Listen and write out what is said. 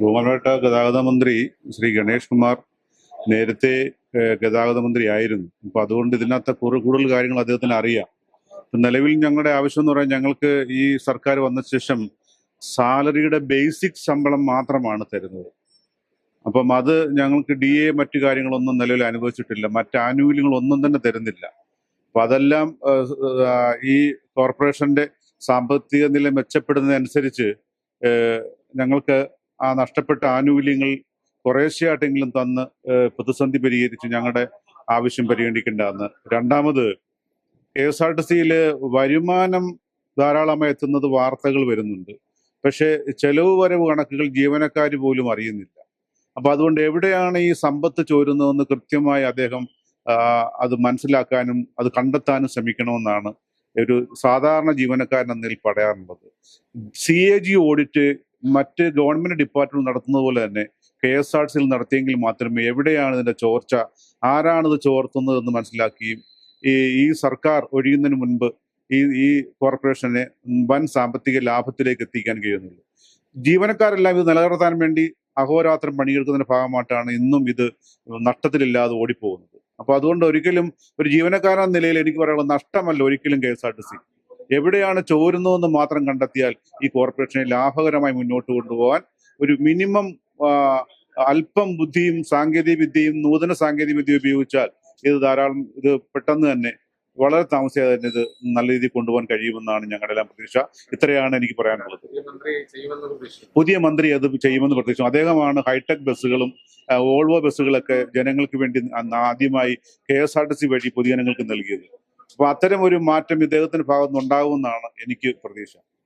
ബഹുമാനപ്പെട്ട ഗതാഗത മന്ത്രി ശ്രീ ഗണേഷ് കുമാർ നേരത്തെ ഗതാഗത മന്ത്രി ആയിരുന്നു. അപ്പൊ അതുകൊണ്ട് ഇതിനകത്ത് കൂടുതൽ കാര്യങ്ങൾ അദ്ദേഹത്തിന് അറിയാം. നിലവിൽ ഞങ്ങളുടെ ആവശ്യം എന്ന് പറയാൻ ഞങ്ങൾക്ക് ഈ സർക്കാർ വന്ന ശേഷം സാലറിയുടെ ബേസിക് ശമ്പളം മാത്രമാണ് തരുന്നത്. അപ്പം അത് ഞങ്ങൾക്ക് ഡി എ മറ്റു കാര്യങ്ങളൊന്നും നിലവിൽ അനുഭവിച്ചിട്ടില്ല മറ്റ് ആനുകൂല്യങ്ങളൊന്നും തന്നെ തരുന്നില്ല. അപ്പൊ അതെല്ലാം ഈ കോർപ്പറേഷന്റെ സാമ്പത്തിക നില മെച്ചപ്പെടുന്നതനുസരിച്ച് ഞങ്ങൾക്ക് ആ നഷ്ടപ്പെട്ട ആനുകൂല്യങ്ങൾ കുറേശ്ശെയായിട്ടെങ്കിലും തന്ന് പ്രതിസന്ധി പരിഹരിച്ച് ഞങ്ങളുടെ ആവശ്യം പരിഗണിക്കേണ്ടതെന്ന് രണ്ടാമത് കെ എസ് ആർ ടി സിയിൽ വരുമാനം ധാരാളമായി എത്തുന്നത് വാർത്തകൾ വരുന്നുണ്ട്. പക്ഷേ ചെലവ് വരവ് കണക്കുകൾ ജീവനക്കാർ പോലും അറിയുന്നില്ല. അപ്പൊ അതുകൊണ്ട് എവിടെയാണ് ഈ സമ്പത്ത് ചോരുന്നതെന്ന് കൃത്യമായി അദ്ദേഹം അത് മനസ്സിലാക്കാനും അത് കണ്ടെത്താനും ശ്രമിക്കണമെന്നാണ് ഒരു സാധാരണ ജീവനക്കാരൻ എന്നതിൽ പറയാറുള്ളത്. സി എ ജി ഓഡിറ്റ് മറ്റ് ഗവൺമെന്റ് ഡിപ്പാർട്ട്മെന്റ് നടത്തുന്നത് പോലെ തന്നെ കെ എസ് ആർ സിയിൽ നടത്തിയെങ്കിൽ മാത്രമേ എവിടെയാണ് ഇതിന്റെ ചോർച്ച? ആരാണ് ഇത് ചോർത്തുന്നത് എന്ന് മനസ്സിലാക്കുകയും ഈ ഈ സർക്കാർ ഒഴിയുന്നതിന് മുൻപ് ഈ ഈ കോർപ്പറേഷനെ വൻ സാമ്പത്തിക ലാഭത്തിലേക്ക് എത്തിക്കാൻ കഴിയുന്നുള്ളൂ. ജീവനക്കാരെല്ലാം ഇത് നിലനിർത്താൻ വേണ്ടി അഹോരാത്രം പണിയെടുക്കുന്നതിന്റെ ഭാഗമായിട്ടാണ് ഇന്നും ഇത് നഷ്ടത്തിലില്ലാതെ ഓടിപ്പോകുന്നത്. അപ്പൊ അതുകൊണ്ട് ഒരിക്കലും ഒരു ജീവനക്കാരെന്ന നിലയിൽ എനിക്ക് പറയാനുള്ള നഷ്ടമല്ല ഒരിക്കലും K S R T C എവിടെയാണ് ചോരുന്നതെന്ന് മാത്രം കണ്ടെത്തിയാൽ ഈ കോർപ്പറേഷനെ ലാഭകരമായി മുന്നോട്ട് കൊണ്ടുപോകാൻ ഒരു മിനിമം അല്പം ബുദ്ധിയും സാങ്കേതിക വിദ്യയും നൂതന സാങ്കേതിക വിദ്യ ഉപയോഗിച്ചാൽ ഇത് ധാരാളം ഇത് പെട്ടെന്ന് തന്നെ വളരെ താമസിയാതെ തന്നെ ഇത് നല്ല രീതിയിൽ കൊണ്ടുപോകാൻ കഴിയുമെന്നാണ് ഞങ്ങളുടെ എല്ലാം പ്രതീക്ഷ. ഇത്രയാണ് എനിക്ക് പറയാനുള്ളത്. പുതിയ മന്ത്രി അത് ചെയ്യുമെന്ന് പ്രതീക്ഷ അദ്ദേഹമാണ് ഹൈടെക് ബസ്സുകളും ഓൾവോ ബസ്സുകളൊക്കെ ജനങ്ങൾക്ക് വേണ്ടി ആദ്യമായി K S R T C വഴി പൊതുജനങ്ങൾക്ക് നൽകിയത്. അപ്പൊ അത്തരം ഒരു മാറ്റം ഇദ്ദേഹത്തിന്റെ ഭാഗത്തുനിന്ന് ഉണ്ടാകുമെന്നാണ് എനിക്ക് പ്രതീക്ഷ.